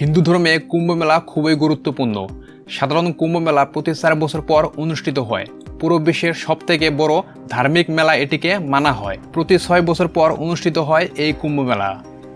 হিন্দু ধর্মে কুম্ভ মেলা খুবই গুরুত্বপূর্ণ। সাধারণ কুম্ভ মেলা প্রতি চার বছর পর অনুষ্ঠিত হয়। পুরো বিশ্বের সবথেকে বড় ধার্মিক মেলা এটিকে মানা হয়। প্রতি ছয় বছর পর অনুষ্ঠিত হয় এই কুম্ভ মেলা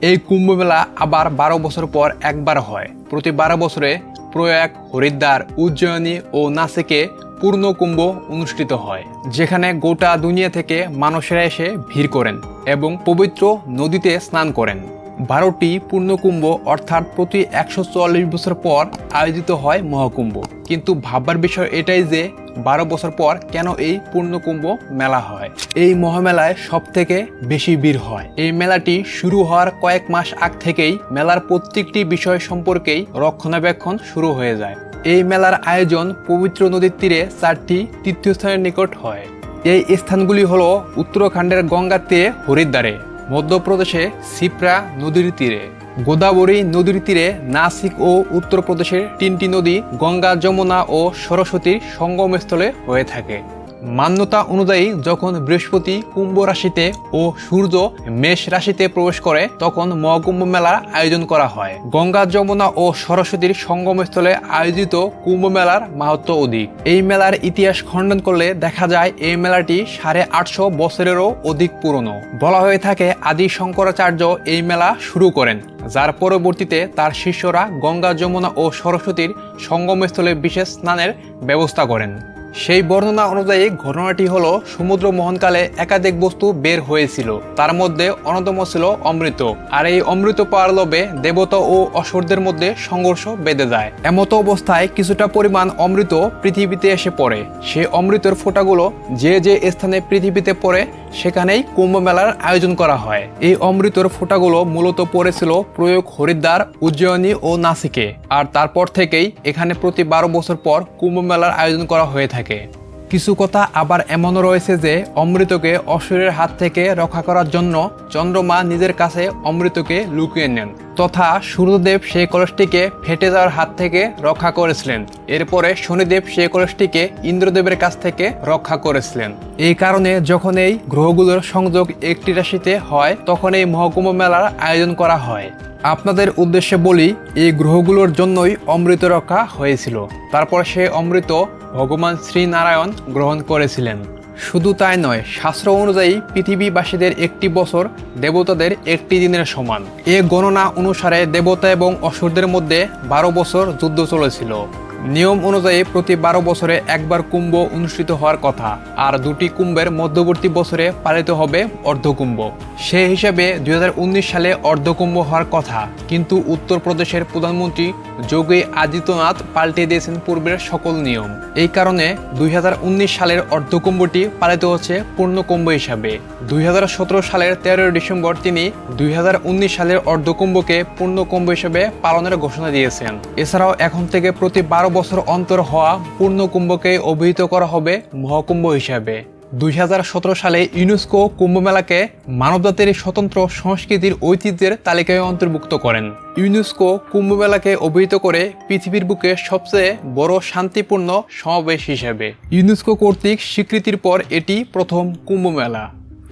এই কুম্ভ মেলা আবার বারো বছর পর একবার হয়। প্রতি বারো বছরে প্রয়াগ, হরিদ্বার, উজ্জয়িনী ও নাসিকে পূর্ণ কুম্ভ অনুষ্ঠিত হয়, যেখানে গোটা দুনিয়া থেকে মানুষেরা এসে ভিড় করেন এবং পবিত্র নদীতে স্নান করেন। বারোটি পূর্ণকুম্ভ অর্থাৎ প্রতি একশো চুয়াল্লিশ বছর পর আয়োজিত হয় মহাকুম্ভ। কিন্তু ভাববার বিষয় এটাই যে বারো বছর পর কেন এই পূর্ণকুম্ভ মেলা হয়? এই মহামেলায় সব থেকে বেশি ভিড় হয়। এই মেলাটি শুরু হওয়ার কয়েক মাস আগ থেকেই মেলার প্রত্যেকটি বিষয় সম্পর্কেই রক্ষণাবেক্ষণ শুরু হয়ে যায়। এই মেলার আয়োজন পবিত্র নদীর তীরে চারটি তীর্থস্থানের নিকট হয়। এই স্থানগুলি হলো উত্তরাখণ্ডের গঙ্গার তীরে হরিদ্বারে মধ্যপ্রদেশে সিপ্রা নদীর তীরে, গোদাবরী নদীর তীরে নাসিক ও উত্তরপ্রদেশের তিনটি নদী গঙ্গা, যমুনা ও সরস্বতীর সঙ্গমস্থলে হয়ে থাকে। মান্যতা অনুযায়ী যখন বৃহস্পতি কুম্ভ রাশিতে ও সূর্য মেষ রাশিতে প্রবেশ করে, তখন মহাকুম্ভ মেলার আয়োজন করা হয়। গঙ্গা, যমুনা ও সরস্বতীর সঙ্গমস্থলে আয়োজিত কুম্ভ মেলার মাহাত্ম অধিক। এই মেলার ইতিহাস খণ্ডন করলে দেখা যায়, এই মেলাটি সাড়ে আটশো বছরেরও অধিক পুরনো। বলা হয়ে থাকে, আদি শঙ্করাচার্য এই মেলা শুরু করেন। যার পরবর্তীতে তার শিষ্যরা গঙ্গা, যমুনা ও সরস্বতীর সঙ্গমস্থলে বিশেষ স্নানের ব্যবস্থা করেন। সেই বর্ণনা অনুযায়ী ঘটনাটি হলো সমুদ্র মোহনকালে একাধিক বস্তু বের হয়েছিল। তার মধ্যে অন্যতম ছিল অমৃত। আর এই অমৃত পাওয়ার লোভে দেবতা ও অসুরদের মধ্যে সংঘর্ষ বেঁধে যায়। এমত অবস্থায় কিছুটা পরিমাণ অমৃত পৃথিবীতে এসে পড়ে। সেই অমৃতের ফোঁটাগুলো যে যে স্থানে পৃথিবীতে পড়ে সেখানেই কুম্ভ মেলার আয়োজন করা হয়। এই অমৃতর ফোঁটাগুলো মূলত পড়েছিল প্রয়োগ হরিদ্বার, উজ্জয়িনী ও নাসিকে। আর তারপর থেকেই এখানে প্রতি বারো বছর পর কুম্ভ মেলার আয়োজন করা হয়ে থাকে। কিছু কথা আবার এমনও রয়েছে যে অমৃতকে অসুরের হাত থেকে রক্ষা করার জন্য চন্দ্রমা নিজের কাছে অমৃতকে লুকিয়ে নেন। তথা সূর্যদেব সেই কলসটিকে ফেটে যাওয়ার হাত থেকে রক্ষা করেছিলেন। এরপরে শনিদেব সেই কলসটিকে ইন্দ্রদেবের কাছ থেকে রক্ষা করেছিলেন। এই কারণে যখন এই গ্রহগুলোর সংযোগ একটি রাশিতে হয়, তখন এই মহকুম্ভ মেলার আয়োজন করা হয়। আপনাদের উদ্দেশ্যে বলি, এই গ্রহগুলোর জন্যই অমৃত রক্ষা হয়েছিল। তারপর সে অমৃত ভগবান শ্রীনারায়ণ গ্রহণ করেছিলেন। শুধু তাই নয়, শাস্ত্র অনুযায়ী পৃথিবীবাসীদের একটি বছর দেবতাদের একটি দিনের সমান। এ গণনা অনুসারে দেবতা এবং অসুরদের মধ্যে বারো বছর যুদ্ধ চলেছিল। নিয়ম অনুযায়ী প্রতি বারো বছরে একবার কুম্ভ অনুষ্ঠিত হওয়ার কথা। আর দুটি কুম্ভের মধ্যবর্তী বছরে পালিত হবে অর্ধকুম্ভ। সে হিসেবে দুই সালে অর্ধকুম্ভ হওয়ার কথা। কিন্তু উত্তরপ্রদেশের প্রধানমন্ত্রী যোগী আদিত্যনাথ পাল্টে দিয়েছেন পূর্বের সকল নিয়ম। এই কারণে দুই হাজার উনিশ সালের অর্ধকুম্ভটি পালিত হচ্ছে পূর্ণকুম্ভ হিসাবে। দুই হাজার সতেরো সালের তেরোই ডিসেম্বর তিনি দুই হাজার উনিশ সালের অর্ধকুম্ভকে পূর্ণকুম্ভ হিসেবে পালনের ঘোষণা দিয়েছেন। এছাড়াও এখন থেকে প্রতি বারো বছর অন্তর হওয়া পূর্ণকুম্ভকে অভিহিত করা হবে মহাকুম্ভ হিসাবে। দুই হাজার সতেরো সালে ইউনেস্কো কুম্ভ মেলাকে মানবজাতির স্বতন্ত্র সংস্কৃতির ঐতিহ্যের তালিকায় অন্তর্ভুক্ত করেন। ইউনেস্কো কুম্ভ মেলাকে অভিহিত করে পৃথিবীর বুকে সবচেয়ে বড় শান্তিপূর্ণ সমাবেশ হিসেবে। ইউনেস্কো কর্তৃক স্বীকৃতির পর এটি প্রথম কুম্ভ মেলা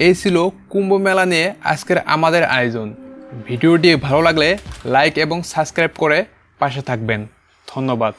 এই ছিল কুম্ভ মেলা নিয়ে আজকের আমাদের আয়োজন। ভিডিওটি ভালো লাগলে লাইক এবং সাবস্ক্রাইব করে পাশে থাকবেন। ধন্যবাদ।